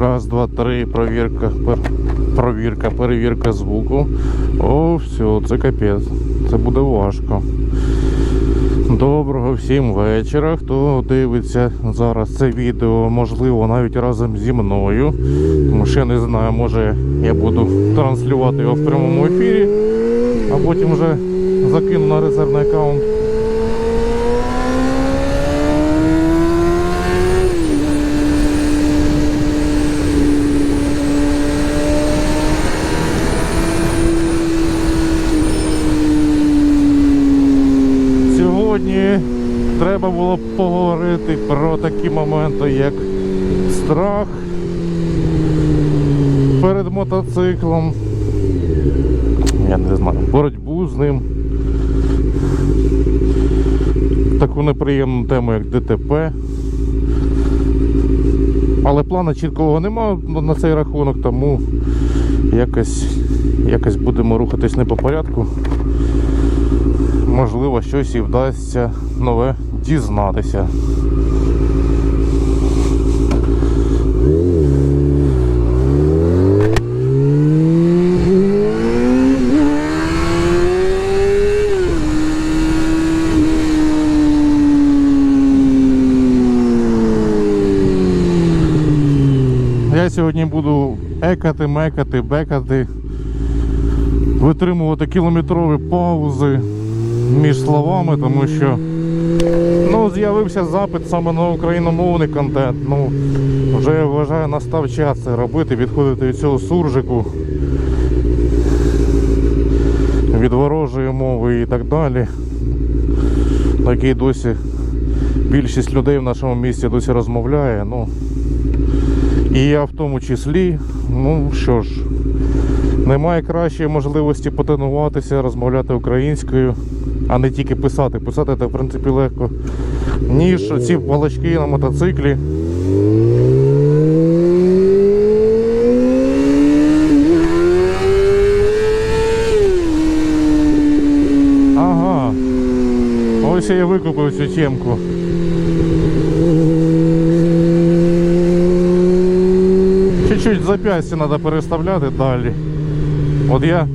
Раз, два, три, провірка, пер... провірка, перевірка звуку. О, все, це капець. Це буде важко. Доброго всім вечора. Хто дивиться зараз це відео, можливо, навіть разом зі мною. Тому що я не знаю, може я буду транслювати його в прямому ефірі, а потім вже закину на резервний аккаунт. Сьогодні треба було поговорити про такі моменти, як страх перед мотоциклом. Я не знаю, боротьбу з ним. Таку неприємну тему, як ДТП. Але плану чіткого немає на цей рахунок, тому якось, якось будемо рухатись не по порядку можливо, щось і вдасться нове дізнатися. Я сьогодні буду екати, мекати, бекати, витримувати кілометрові паузи між словами, тому що ну, з'явився запит саме на україномовний контент. Ну, вже я вважаю, настав час це робити, відходити від цього суржику, від ворожої мови і так далі. На який досі більшість людей в нашому місті досі розмовляє. Ну, і я в тому числі, ну що ж, немає кращої можливості потренуватися, розмовляти українською, а не тільки писати. Писати це в принципі легко, ніж ці балачки на мотоциклі. Ага. Ось я викупив цю темку. Чуть-чуть запястя треба переставляти далі. От я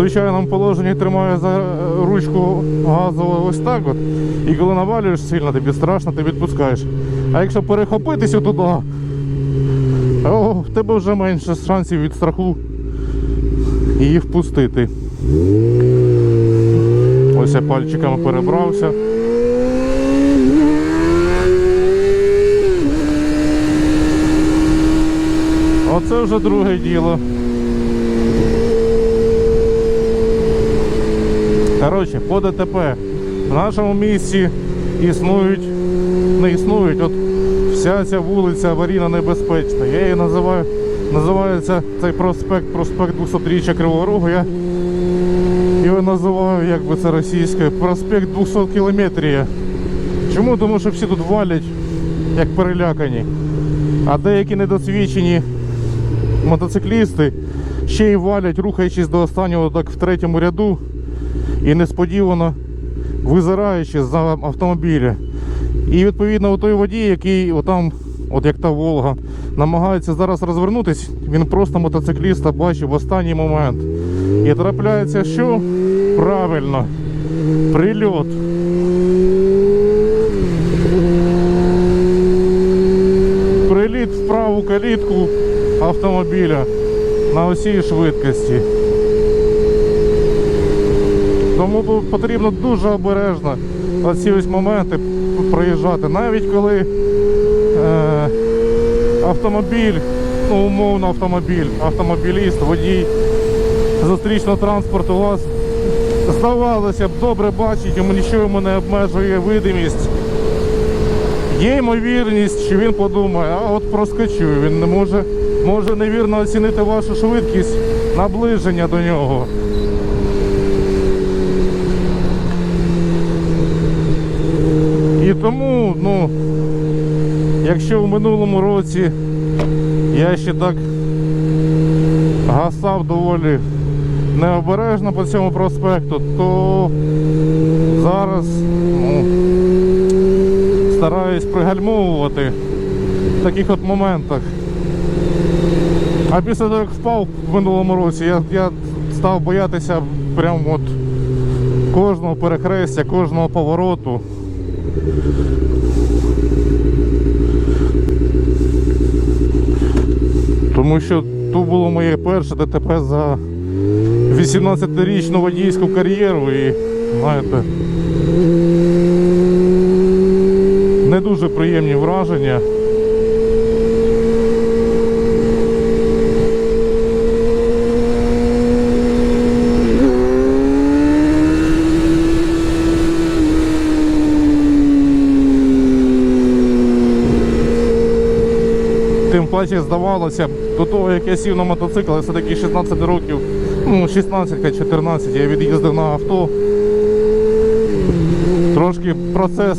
звичайному положенні тримаю за ручку газову ось так от. І коли навалюєш сильно, тобі страшно, ти відпускаєш. А якщо перехопитися туди, о, в тебе вже менше шансів від страху її впустити. Ось я пальчиками перебрався. Оце вже друге діло. Коротше, по ДТП в нашому місті існують, не існують, от вся ця вулиця аварійно небезпечна. Я її називаю, називається цей проспект, проспект 200-річчя Кривого Рогу. Я його називаю, як би це російське, проспект 200 кілометрів. Чому? Тому що всі тут валять, як перелякані. А деякі недосвідчені мотоциклісти ще й валять, рухаючись до останнього так в третьому ряду і несподівано визираючи з автомобіля. І відповідно той водій, який отам, от як та Волга, намагається зараз розвернутись, він просто мотоцикліста бачив в останній момент. І трапляється, що правильно, прильот. Приліт в праву калітку автомобіля на усій швидкості. Тому потрібно дуже обережно ці ось моменти проїжджати. Навіть коли е, автомобіль, ну умовно автомобіль, автомобіліст, водій зустрічного транспорту у вас здавалося б добре бачить, йому нічого йому не обмежує видимість. Є ймовірність, що він подумає, а от проскочу, він не може, може невірно оцінити вашу швидкість наближення до нього. Тому, ну, якщо в минулому році я ще так гасав доволі необережно по цьому проспекту, то зараз ну, стараюсь пригальмовувати в таких от моментах. А після того, як впав в минулому році, я, я став боятися прям от кожного перехрестя, кожного повороту. Тому що то було моє перше ДТП за 18-річну водійську кар'єру і, знаєте, не дуже приємні враження. Тим здавалося, до того як я сів на мотоцикл, я все-таки 16 років, ну 16 14 я від'їздив на авто. Трошки процес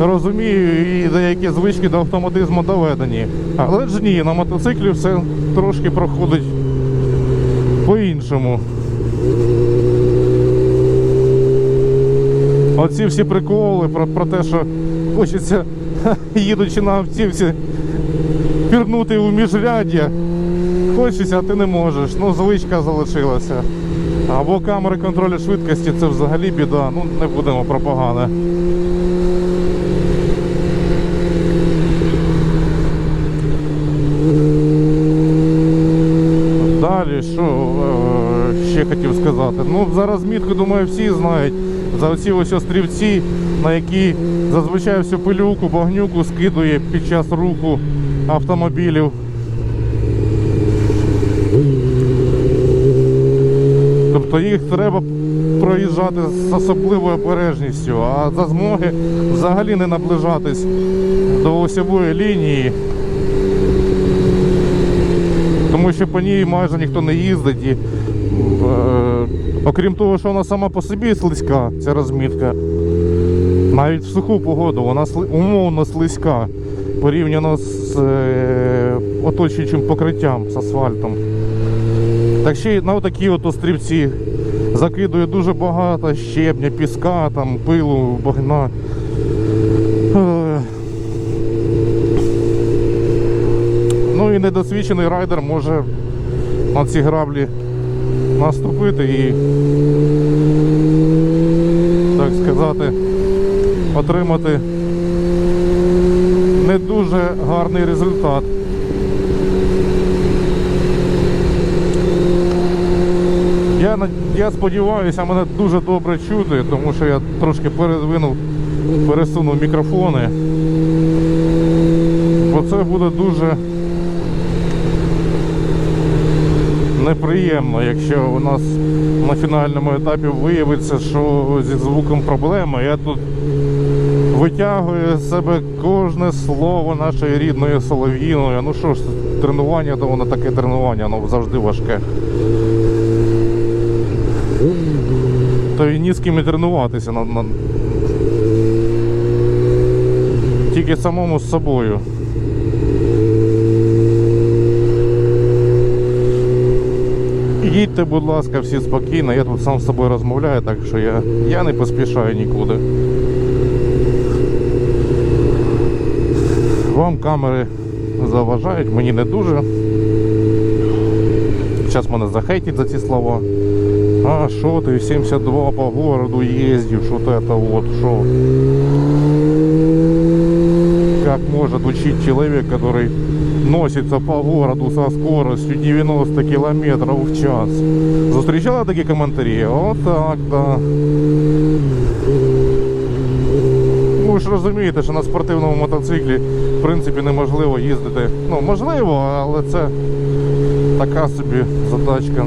розумію і деякі звички до автоматизму доведені. Але ж ні, на мотоциклі все трошки проходить по-іншому. Оці всі приколи про, про те, що хочеться, їдучи на автівці, пірнути у міжряддя. Хочеться, а ти не можеш. Ну, звичка залишилася. Або камери контролю швидкості це взагалі біда. Ну, не будемо про погане. Далі, що е, ще хотів сказати? Ну, за розмітку, думаю, всі знають. За оці ось острівці, на які зазвичай всю пилюку, багнюку скидує під час руху автомобілів. Тобто їх треба проїжджати з особливою обережністю, а за змоги взагалі не наближатись до осьової лінії. Тому що по ній майже ніхто не їздить. І, е, окрім того, що вона сама по собі слизька, ця розмітка. Навіть в суху погоду вона умовно слизька порівняно з е, оточуючим покриттям з асфальтом. Так ще й на такі от острівці закидує дуже багато щебня, піска, там, пилу, багна. Е, Ну і недосвідчений райдер може на ці граблі наступити і, так сказати, отримати не дуже гарний результат. Я, я сподіваюся, мене дуже добре чути, тому що я трошки передвинув, пересунув мікрофони. Бо це буде дуже неприємно, якщо у нас на фінальному етапі виявиться, що зі звуком проблема. Я тут витягую з себе кожне слово нашої рідної солов'їної. Ну що ж, тренування, то воно таке тренування, воно завжди важке. То і ні з ким і тренуватися на, на... тільки самому з собою. Їдьте, будь ласка, всі спокійно, я тут сам з собою розмовляю, так що я, я не поспішаю нікуди. Вам камери заважають, мені не дуже. Зараз мене захейтять за ці слова. А що ти 72 по городу ездишь, вот это вот, что? Как может учить человек, который носится по городу со скоростью 90 километров в час? Зустрічала такі коментарі? Отак, да. Ви ж розумієте, що на спортивному мотоциклі в принципі неможливо їздити. Ну, можливо, але це така собі задачка.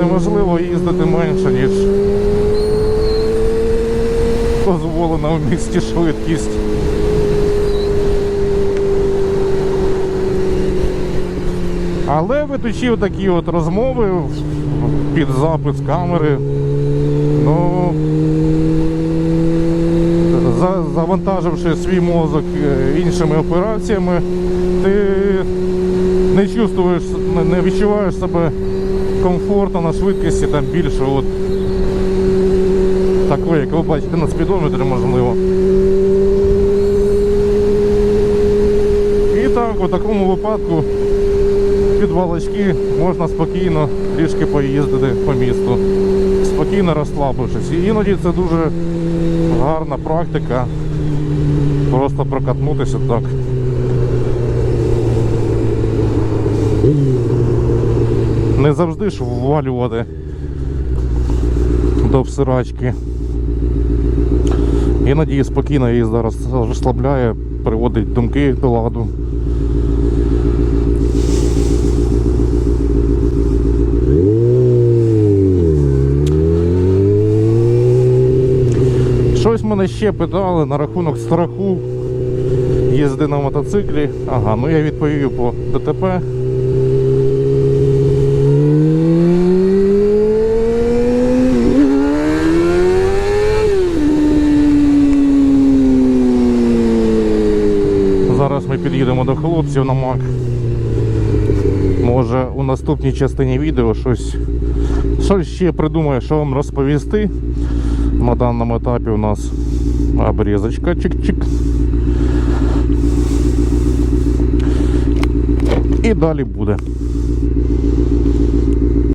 Неможливо їздити менше, ніж дозволена в місті швидкість. Але ведучи такі от розмови під запис камери, ну завантаживши свій мозок е, іншими операціями, ти не чувствуєш, не- відчуваєш себе комфортно на швидкості там більше от такої, як ви бачите на спідометрі, можливо. І так, у такому випадку під балачки можна спокійно трішки поїздити по місту, спокійно розслабившись. І іноді це дуже гарна практика. Просто прокатнутися так. Не завжди ж ввалювати до всирачки. Іноді спокійно її зараз розслабляє, приводить думки до ладу. Щось мене ще питали на рахунок страху їзди на мотоциклі. Ага, ну я відповів по ДТП. Зараз ми під'їдемо до хлопців на МАК. Може у наступній частині відео щось, щось ще придумаю, що вам розповісти. На даному етапі у нас обрізочка чик-чик. І далі буде.